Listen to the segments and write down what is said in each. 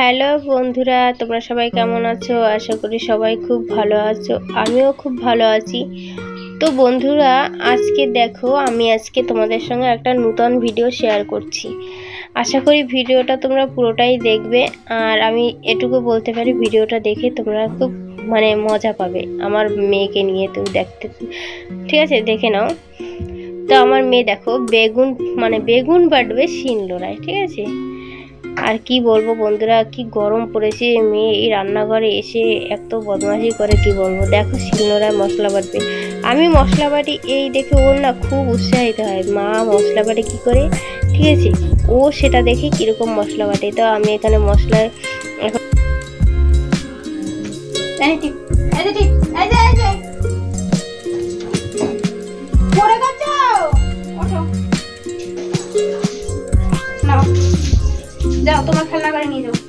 Hello বন্ধুরা, তোমরা সবাই কেমন আছো? আশা করি সবাই খুব ভালো আছো। আমিও খুব ভালো আছি। তো বন্ধুরা, আজকে দেখো, আমি আজকে তোমাদের সঙ্গে একটা নূতন ভিডিও শেয়ার করছি। আশা করি ভিডিওটা তোমরা পুরোটাই দেখবে। আর আমি এটুকু বলতে পারি ভিডিওটা দেখে তোমরা খুব মানে মজা পাবে আমার মেয়েকে নিয়ে, তুমি দেখতে, ঠিক আছে? দেখে নাও। তো আমার মেয়ে দেখো, বেগুন মানে বেগুন বাটবে শিনলোড়ায় ঠিক আছে? আর কি বলব বন্ধুরা কি গরম পড়েছে মেয়ে এই রান্নাঘরে এসে এত বদমাশি করে কি বলব? দেখো শিলনোড়ায় মশলা বাটবে। আমি মশলা বাটি এই দেখে ওর না খুব উৎসাহিত হয়। মা মশলা বাটে কি করে? ঠিক আছে ও সেটা দেখে কীরকম মশলা বাটে। তো আমি এখানে মশলা এখন টিপ, যাও তোমার খেলনা করে নিয়ে যাও।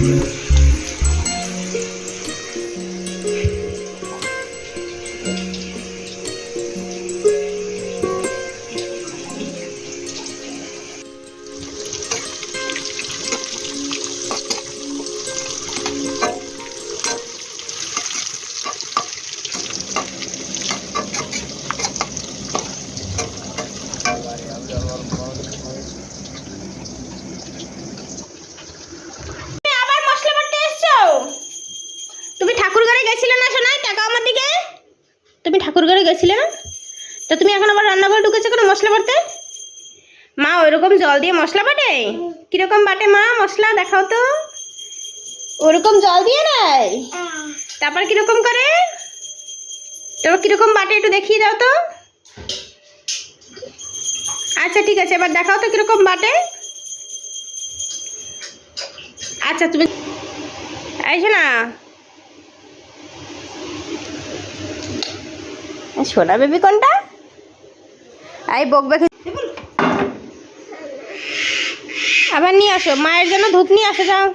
আবার তো তুমি এখন আবার রান্নাঘরে ঢুকেছো কেন মশলা বাটতে? মা ওইরকম জল দিয়ে মশলা বাটে? কীরকম বাটে মা? মশলা দেখাও তো। ওরকম জল দিয়ে নাই? তারপর কীরকম করে? তারপর কীরকম বাটে একটু দেখিয়ে দাও তো। আচ্ছা ঠিক আছে, এবার দেখাও তো কীরকম বাটে। আচ্ছা তুমি আইসো না সোনা বেবি কোনটা? আই বকবে আবার নিয়ে আসো, মায়ের জন্য ধূপ নিয়ে আসো যাও।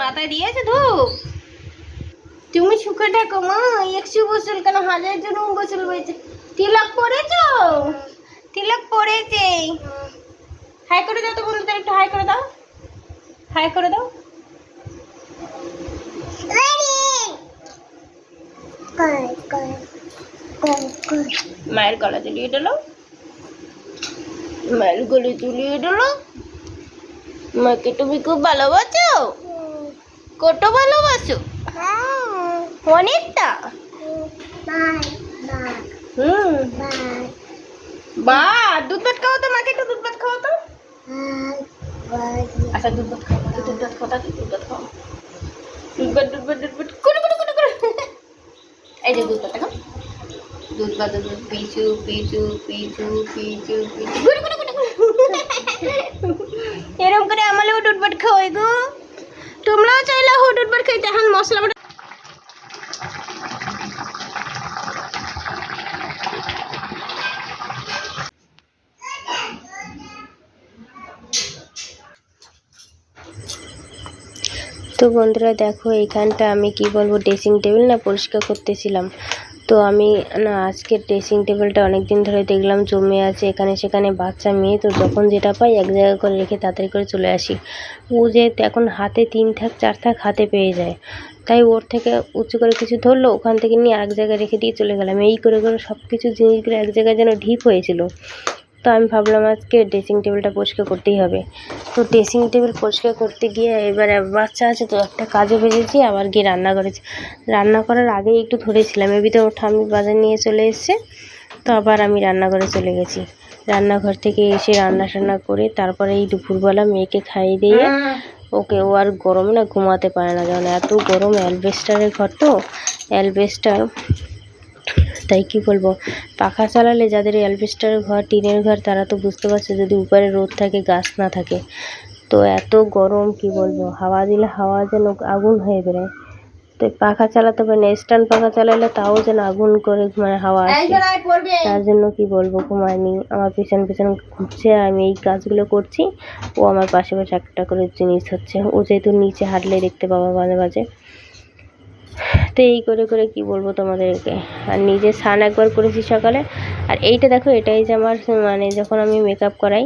মাথায় দিয়েছে ধূপ? তুমি সুখে থাকো, মা। একশো বছর কেন? হাজার জন বছর হয়েছে। তিলক পড়েছো? তিলক পড়েছে। হাই করে দাও তো বন্ধুদের, একটু হাই করে দাও। হাই করে দাও। মায়ের গলা তুলিয়ে দিল। মায়ের গলে তুলিয়ে দিল। মাকে তুমি খুব ভালোবাসো? কত ভালোবাসো? অনেকটা হুম। বা, দুধ ভাত খাও তো মাকে একটু দুধ ভাত আচ্ছা দুধ ভাত দুধ দুধ দুধ দুধ দুধ এই যে দুধ দেখো। দুধ বা দুধ পিচু কুড়ু কুড়ু কুড়ু এরকম করে আমলেও দুধ পাট খাওয়াই গো। তোমরাও চাইলে হো ভাত খাইতে। এখন মশলা বাটা তো বন্ধুরা দেখো এইখানটা আমি কি বলব ড্রেসিং টেবিল না পরিষ্কার করতেছিলাম। তো আমি না, আজকের ড্রেসিং টেবিলটা অনেক দিন ধরে দেখলাম, জমে আছে এখানে সেখানে বাচ্চা, মেয়ে, তো যখন যেটা পাই এক জায়গা করে রেখে তাড়াতাড়ি করে চলে আসি। ও যেহেতু এখন হাতে তিন থাক, চার থাক হাতে পেয়ে যায়। তাই ওর থেকে উঁচু করে কিছু ধরলো, ওখান থেকে নিয়ে এক জায়গায় রেখে দিয়ে চলে গেলাম। এই করে করে সব কিছু জিনিসগুলো এক জায়গায় যেন ঢিপ হয়েছিল। তো আমি ভাবলাম আজকে ড্রেসিং টেবিলটা পরিষ্কার করতেই হবে। তো ড্রেসিং টেবিল পরিষ্কার করতে গিয়ে এবারে বাচ্চা আছে তো একটা কাজে বেজেছি আবার গিয়ে রান্না করেছি। রান্না করার আগেই একটু ধরেছিলাম, এর তো ঠাম্মি বাজার নিয়ে চলে এসছে, তো আবার আমি রান্নাঘরে চলে গেছি। রান্নাঘর থেকে এসে রান্না টান্না করে তারপরে এই দুপুরবেলা মেয়েকে খাইয়ে দিয়ে ওকে ও আর গরমে না ঘুমাতে পারে না। কারণ এত গরম অ্যালবেস্টারের ঘর তো, অ্যালবেস্টার তাই কি বলব? পাখা চালালে যাদের অ্যালবেস্টারের ঘর টিনের ঘর তারা তো বুঝতে পারছে যদি উপরে রোদ থাকে গাছ না থাকে। তো এত গরম কি বলব? হাওয়া দিলে হাওয়া যেন আগুন হয়ে বেরোয়। তো পাখা চালাতে পারে না স্ট্যান্ড পাখা চালালে তাও যেন আগুন করে মানে হাওয়া আসে। তার জন্য কি বলব ঘুমায়নি। আমার পিছন পিছন ঘুরছে আর আমি এই কাজগুলো করছি। ও আমার পাশে পাশে একটা করে জিনিস হচ্ছে। ও যেহেতু নিচে হাঁটলে দেখতে পাবো মাঝে মাঝে। তো এই করে করে কি বলব তোমাদেরকে? আর নিজে স্নান একবার করেছি সকালে। আর এইটা দেখো, এটাই যে আমার মানে যখন আমি মেকআপ করাই,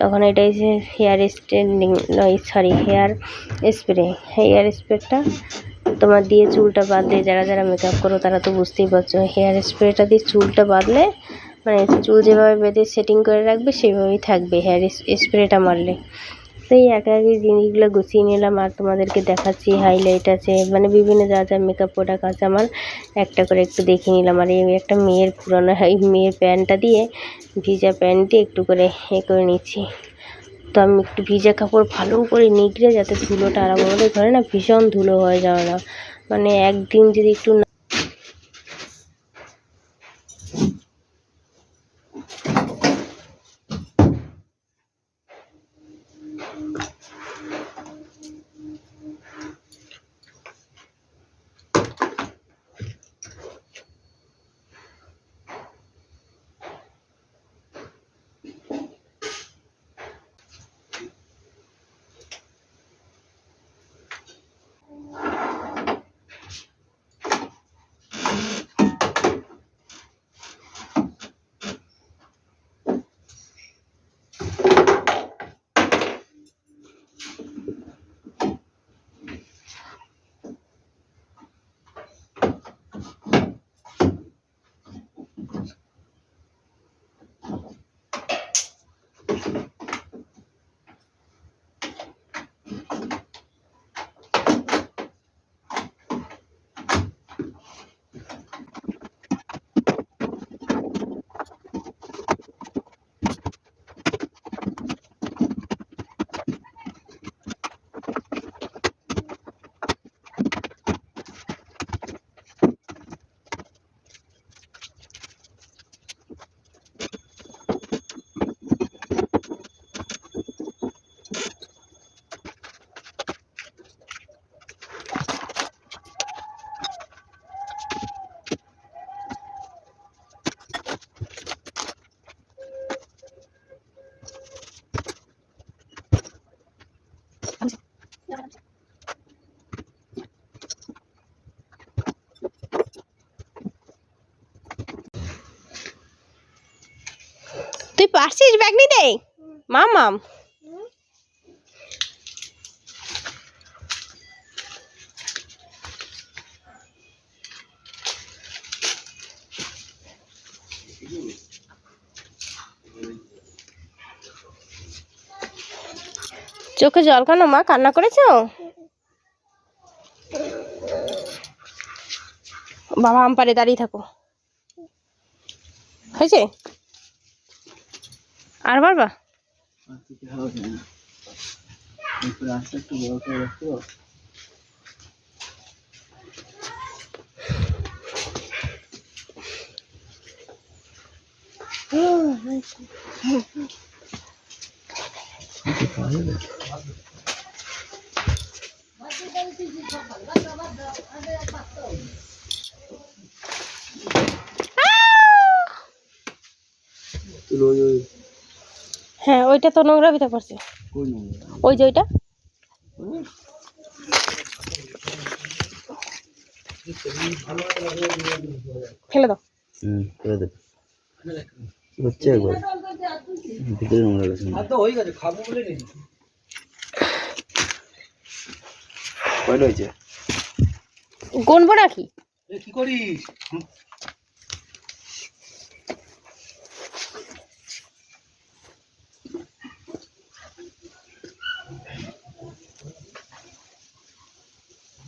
তখন এটাই যে hair straightening sorry hair spray hair স্প্রেটা তোমার দিয়ে চুলটা বাঁধলে, যারা যারা মেকআপ করো তারা তো বুঝতেই পারছ হেয়ার স্প্রেটা দিয়ে চুলটা বাঁধলে মানে চুল যেভাবে বেঁধে সেটিং করে রাখবে, সেভাবেই থাকবে হেয়ার স্প্রেটা মারলে। এই একা একই জিনিসগুলো গুছিয়ে নিলাম আর তোমাদেরকে দেখাচ্ছি হাইলাইট আছে। মানে বিভিন্ন যা যা মেকআপ প্রোডাক্ট আছে আমার, একটা করে একটু দেখে নিলাম। আর এই একটা মেয়ের পুরোনো, এই মেয়ের প্যান্টটা দিয়ে ভিজা প্যান্ট দিয়ে একটু করে এ করে নিচ্ছি। তো আমি একটু ভিজা কাপড় ভালো করে নিগড়ে যাতে ধুলোটা আর আমাদের ঘরে না ভীষণ ধুলো হয়ে যাওয়া না। মানে একদিন যদি একটু পারছিস ব্যাগ নিতে? মাম মাম চোখে জল কেন মা? কান্না করেছ? বাবা আমপারে দাঁড়িয়ে থাকো। হয়েছে? আর পারবা রাস্তা একটু বড় করে রাখতে তুই ওই ওই হ্যাঁ ওইটা তো নোংরা ভিতরে পড়ছে। ওই যে ওইটা? ফেলে দাও। হুম করে দেবে হচ্ছে একবার। ভিতরে নোংরা গেছে। কয়টা হয়েছে গনবো নাকি কি করিস এই দীপ্তি ছেলে মাথায় পড়ল আমার তো কষ্ট দিয়ে না ভালো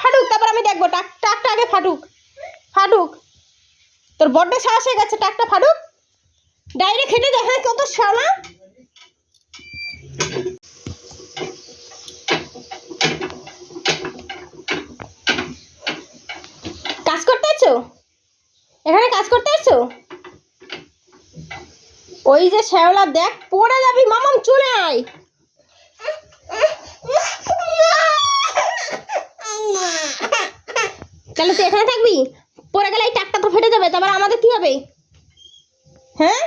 ফাটুক, তারপর আমি দেখব, টাক, টাকটা আগে ফাটুক ফাটুক। তোর বড্ড সাহস হয়ে গেছে, টাকটা ফাটুক। ডাইরেক্ট খেটে দেখা কত শালা। কাজ করতে আছো এখানে কাজ করতে আছো ওই যে শ্যাওলা, দেখ, পড়ে যাবি মামাম চলে আয়। তাহলে তুই এখানে থাকবি? পড়ে গেলে এই টাকটা তো ফেটে যাবে, তারপর আমাদের কি হবে? হ্যাঁ?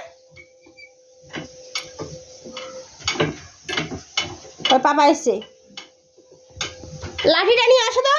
ওই পাপা এসছে। লাঠিটা নিয়ে আসো তো।